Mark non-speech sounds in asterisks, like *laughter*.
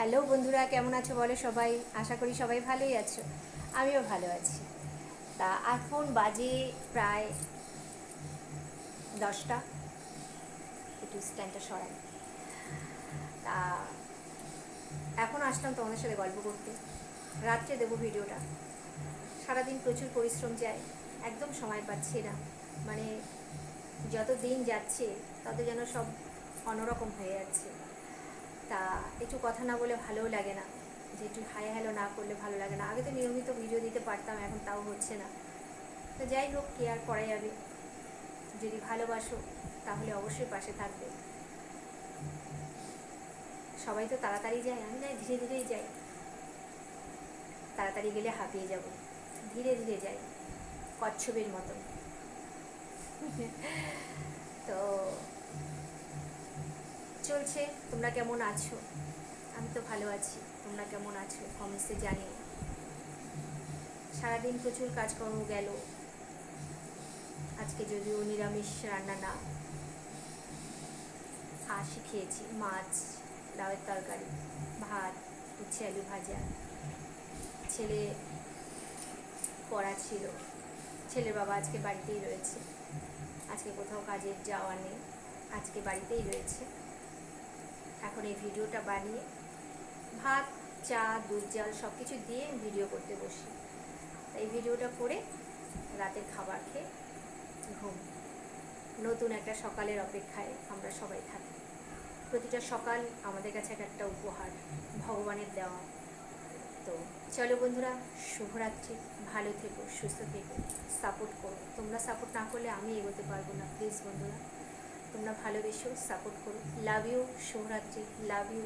Hello বন্ধুরা, কেমন আছো বলো সবাই? আশা করি সবাই ভালোই আছো। আমিও ভালো আছি। তা এখন বাজে প্রায় দশটা। একটু স্ট্যান্ডটা সরাই। তা এখন আসলাম তোমাদের সাথে গল্প করতে। রাত্রে দেবো ভিডিওটা। সারাদিন প্রচুর পরিশ্রম যায় একদম সময় পাচ্ছি না। মানে যত দিন যাচ্ছে, তত যেন সব অন্যরকম হয়ে যাচ্ছে। তা একটু কথা না বলে ভালোও লাগে না। যে একটু হাই হ্যালো না করলে ভালো লাগে না। আগে তো নিয়মিত ভিডিও দিতে পারতাম, এখন তাও হচ্ছে না। তো যাই হোক, কি আর করা যাবে? যদি ভালোবাসো, তাহলে অবশ্যই পাশে থাকবে। সবাই তো তাড়াতাড়ি যায়, আমি না ধীরে ধীরেই যাই। তাড়াতাড়ি গেলে হাঁপিয়ে যাব। ধীরে ধীরে যাই, কচ্ছপের মতন। *laughs* তো চলছে, তোমরা কেমন আছো? আমি তো ভালো আছি, তোমরা কেমন আছো? কমেন্টসে জানিও। সারাদিন প্রচুর কাজকর্ম গেল। আজকে যদিও নিরামিষ রান্না না। হাসি খেয়েছি, মাছ, লাউয়ের তরকারি, ভাত, উচ্ছে, আলু ভাজা। ছেলে পড়া ছিল। ছেলের বাবা আজকে বাড়িতেই রয়েছে। আজকে কোথাও কাজের যাওয়া নেই, আজকে বাড়িতেই রয়েছে। এখন এই ভিডিওটা বানিয়ে ভাত, চা, দুধ, জাল সব কিছু দিয়ে ভিডিও করতে বসি। এই ভিডিওটা করে রাতের খাবার খেয়ে ঘুম। নতুন একটা সকালের অপেক্ষায় আমরা সবাই থাকি। প্রতিটা সকাল আমাদের কাছে এক একটা উপহার, ভগবানের দেওয়া। তো চলো বন্ধুরা, শুভরাত্রি। ভালো থেকো, সুস্থ থেকো। সাপোর্ট করো। তোমরা সাপোর্ট না করলে আমি এগোতে পারব না। প্লিজ বন্ধুরা। তোমরা ভালোবেসো সাপোর্ট করো। লাভ ইউ শুভরাত্রি লাভ ইউ